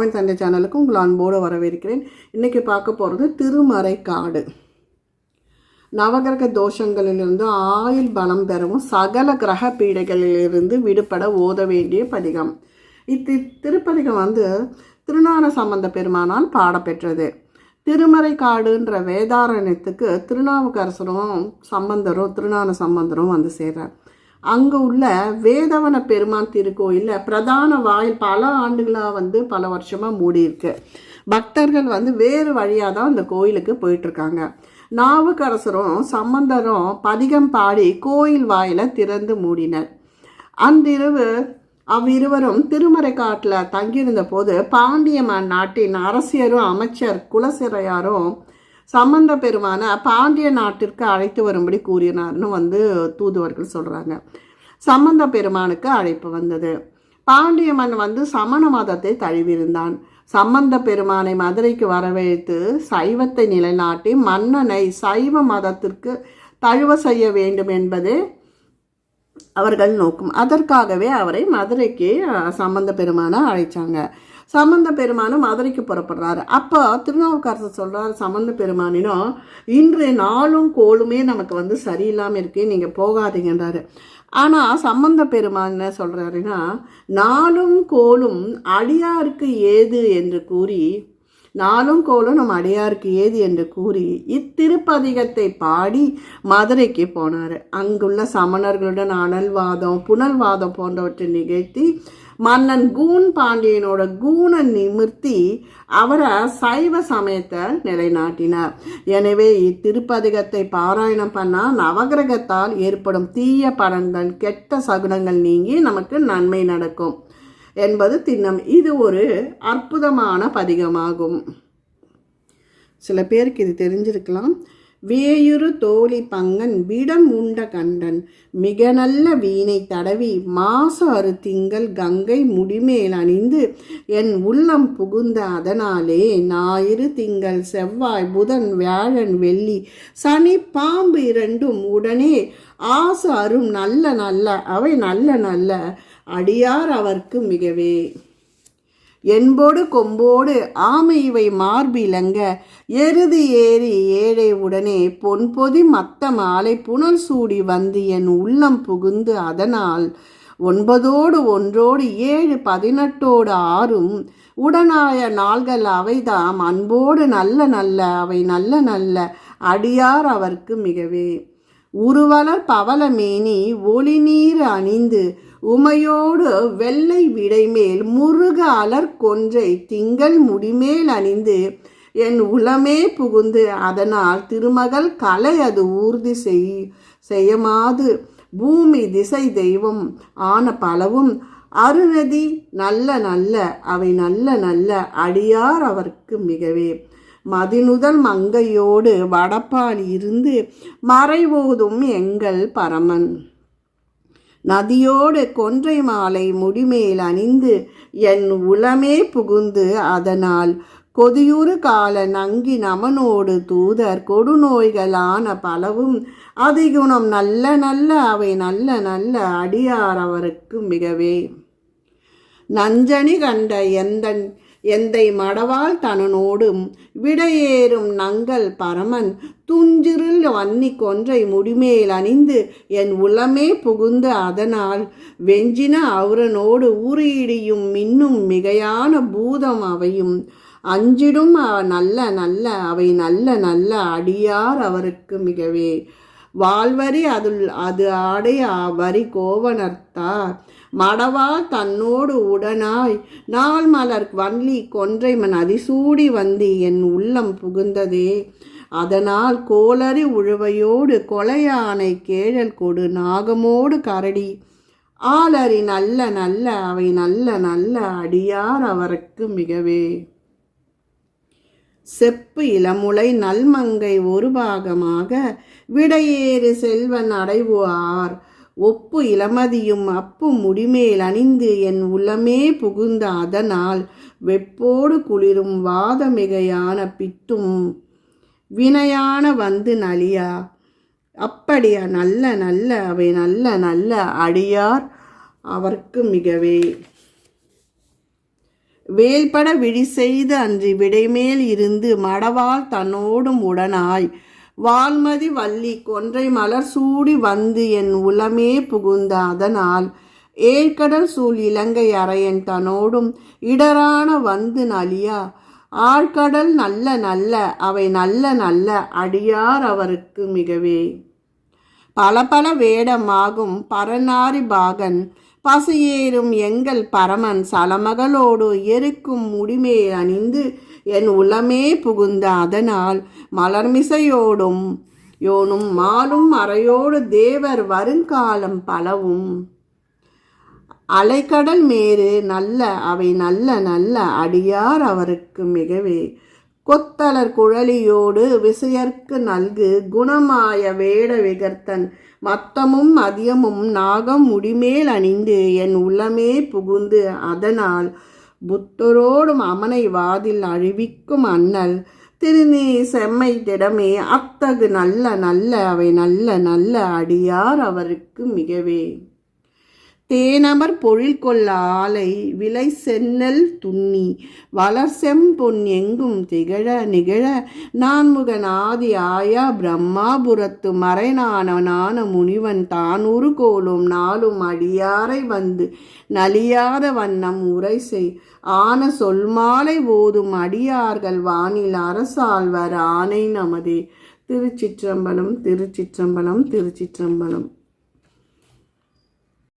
அம்மாவின் சண்டே சேனலுக்கு உங்கள் அன்போடு வரவேற்கிறேன். இன்றைக்கி பார்க்க போகிறது திருமறை காடு. நவகிரக தோஷங்களிலிருந்து ஆயுள் பலம் பெறவும் சகல கிரக பீடைகளிலிருந்து விடுபட ஓத வேண்டிய பதிகம். இத்தி திருப்பதிகம் வந்து திருநான சம்பந்த பெருமானால் பாடப்பெற்றது. திருமறை காடுன்ற வேதாரண்யத்துக்கு திருநாவுக்கரசரும் சம்பந்தரும் திருநான சம்பந்தரும் வந்து சேர்றார். அங்கே உள்ள வேதவன பெருமான் திருக்கோயிலில் பிரதான வாயில் பல ஆண்டுகளாக வந்து பல வருஷமாக மூடியிருக்கு பக்தர்கள் வந்து வேறு வழியாக தான் அந்த கோயிலுக்கு போயிட்டுருக்காங்க. நாவுக்கரசரும் சம்பந்தரும் பதிகம் பாடி கோயில் வாயில திறந்து மூடினர். அன்றிரவு அவ்விருவரும் திருமறை காட்டில் தங்கியிருந்த போது பாண்டிய நாட்டின் அரசியரும் அமைச்சர் குலசிறையாரும் சம்பந்த பெருமான பாண்டிய நாட்டிற்கு அழைத்து வரும்படி கூறினார்னு வந்து தூதுவர்கள் சொல்கிறாங்க சம்பந்த பெருமானுக்கு அழைப்பு வந்தது. பாண்டிய மன் வந்து சமண மதத்தை தழுவியிருந்தான். சம்பந்த பெருமானை மதுரைக்கு வரவழைத்து சைவத்தை நிலைநாட்டி மன்னனை சைவ மதத்திற்கு தழுவ செய்ய வேண்டும் என்பதே அவர்கள் நோக்கம். அதற்காகவே அவரை மதுரைக்கு சம்பந்த பெருமானை அழைச்சாங்க. சம்பந்த பெருமானும் மதுரைக்கு புறப்படுறாரு. அப்போ திருநாவுக்கரசர் சொல்கிறார் சம்பந்த பெருமானினும் இன்றைய நாளும் கோளுமே நமக்கு வந்து சரியில்லாமல் இருக்கு நீங்கள் போகாதீங்கன்றாரு. ஆனால் சம்பந்த பெருமான் என்ன சொல்கிறாருன்னா நாளும் கோலும் அடியாருக்கு ஏது என்று கூறி நாளும் கோலும் நம் அடையாருக்கு ஏது என்று கூறி இத்திருப்பதிகத்தை பாடி மதுரைக்கு போனார். அங்குள்ள சமணர்களுடன் அனல்வாதம் புனல்வாதம் போன்றவற்றை நிகழ்த்தி மன்னன் கூன் பாண்டியனோட கூனை நிமிர்த்தி அவரை சைவ சமயத்தை நிலைநாட்டினார். எனவே இத்திருப்பதிகத்தை பாராயணம் பண்ணால் நவகிரகத்தால் ஏற்படும் தீய பலன்கள் கெட்ட சகுனங்கள் நீங்கி நமக்கு நன்மை நடக்கும் என்பது திண்ணம். இது ஒரு அற்புதமான பதிகமாகும். சில பேருக்கு இது தெரிஞ்சிருக்கலாம். வேயுறு தோழி பங்கன் விடம் உண்ட கண்டன். மிக நல்ல வீணை தடவி மாசு அறு திங்கள் கங்கை முடிமேல் அணிந்து என் உள்ளம் புகுந்த அதனாலே ஞாயிறு திங்கள் செவ்வாய் புதன் வியாழன் வெள்ளி சனி பாம்பு இரண்டும் உடனே ஆசு அரும் நல்ல நல்ல அவை நல்ல நல்ல அடியார் அவர்க்கு மிகவே. என்போடு கொம்போடு ஆமை இவை மார்பிலங்க. எருது ஏறி ஏழை உடனே பொன்பொதி மத்த மாலை புனல் சூடி வந்து என் உள்ளம் புகுந்து அதனால். ஒன்பதோடு ஒன்றோடு ஏழு பதினெட்டோடு ஆறும் உடனாய நாள்கள் அவைதாம். அன்போடு நல்ல நல்ல அவை நல்ல நல்ல அடியார் அவர்க்கு மிகவே. உருவலர் பவளமேனி ஒளி நீர் அணிந்து உமையோடு வெள்ளை விடைமேல் முருக அலர் கொன்றை திங்கள் முடிமேல் அணிந்து என் உளமே புகுந்து அதனால் திருமகள் கலை அது ஊர்தி செய் செய்யமாது. பூமி திசை தெய்வம் ஆன பலவும் அருநதி நல்ல நல்ல அவை நல்ல நல்ல அடியார் அவர்க்கு மிகவே. மதினுதல் மங்கையோடு வடப்பால் இருந்து மறைவோதும் எங்கள் பரமன். நதியோடு கொன்றை மாலை முடிமேல் அணிந்து என் உளமே புகுந்து அதனால் கொதியுறு கால நங்கி நமனோடு தூதர் கொடுநோய்களான பலவும் அதிகுணம் நல்ல நல்ல அவை நல்ல நல்ல அடியார் அவருக்கு மிகவே. நஞ்சனி கண்ட எந்தன் எந்தை மடவாள் தனனோடும் விடையேறும் நங்கள் பரமன் துஞ்சிருள் வன்னி கொன்றை முடிமேல் அணிந்து என் உளமே புகுந்து அதனால் வெஞ்சின அவரனோடு ஊறியிடியும் மின்னும் மிகையான பூதம் அவையும். அஞ்சிடும் நல்ல நல்ல அவை நல்ல நல்ல அடியார் அவருக்கு மிகவே. வாழ்வரி அதுல் அது ஆடை வரி கோவனர்த்தார் மடவால் தன்னோடு உடனாய் நாள் மலர் வன்லி கொன்றைமன் அதிசூடி வந்து என் உள்ளம் புகுந்ததே. அதனால் கோளறி உழுவையோடு கொலையானை கேழல் கொடு நாகமோடு கரடி. ஆலறி நல்ல நல்ல அவை நல்ல நல்ல அடியார் அவருக்கு மிகவே. செப்பு இளமுலை நல்மங்கை ஒரு பாகமாக விடையேறு செல்வன் அடைவுவார் ஒப்பு இளமதியும் அப்பு முடிமேல் அணிந்து என் உள்ளமே புகுந்த அதனால் வெப்போடு குளிரும் வாதமிகையான பித்தும் வினையான வந்து நலியா. அப்படியா நல்ல நல்ல அவை நல்ல நல்ல அடியார் அவர்க்கு மிகவே. வேல்பட விழி செய்து அன்றி விடைமேல் இருந்து மடவால் தன்னோடும் உடனாய். வால்மதி வள்ளி கொன்றை மலர் சூடி வந்து என் உளமே புகுந்த அதனால். ஏழ்கடல் சூழ் இலங்கை அறையன் தன்னோடும் இடரான வந்து நலியா. ஆழ்கடல் நல்ல நல்ல அவை நல்ல நல்ல அடியார் அவருக்கு மிகவே. பல பல வேடமாகும் பரநாரி பாகன் பசியேறும் எங்கள் பரமன் சலமகளோடு எருக்கும் முடிமே அணிந்து என் உளமே புகுந்த அதனால் மலர்மிசையோடும் யோனும் மாலும் அறையோடு தேவர் வருங்காலம் பலவும். அலைக்கடல் மேறு நல்ல அவை நல்ல நல்ல அடியார் அவருக்கு மிகவே. கொத்தலர் குழலியோடு விசையர்க்கு நல்கு குணமாய வேட விகர்த்தன். மத்தமும் மதியமும் நாகம் முடிமேல் அணிந்து என் உள்ளமே புகுந்து அதனால் புத்தரோடும் அமனை வாதில் அழிவிக்கும் அண்ணல். திருநீ செம்மை திடமே அத்தகு நல்ல நல்ல அவை நல்ல நல்ல அடியார் அவருக்கு மிகவே. தேனமர் பொழில் கொள்ள ஆலை விலை சென்னல் துண்ணி வளர் செம்பொன் எங்கும் திகழ நிகழ நான்முகன் ஆதி ஆயா பிரம்மாபுரத்து மறைநானவனான முனிவன் தானூறு கோலும் நாளும் அடியாரை வந்து நலியாத வண்ணம் உரை செய். ஆன சொல்மாலை ஓதும் அடியார்கள் வானில் அரசாழ்வர் ஆணை நமதே. திருச்சிற்றம்பலம் திருச்சிற்றம்பலம் திருச்சிற்றம்பலம்.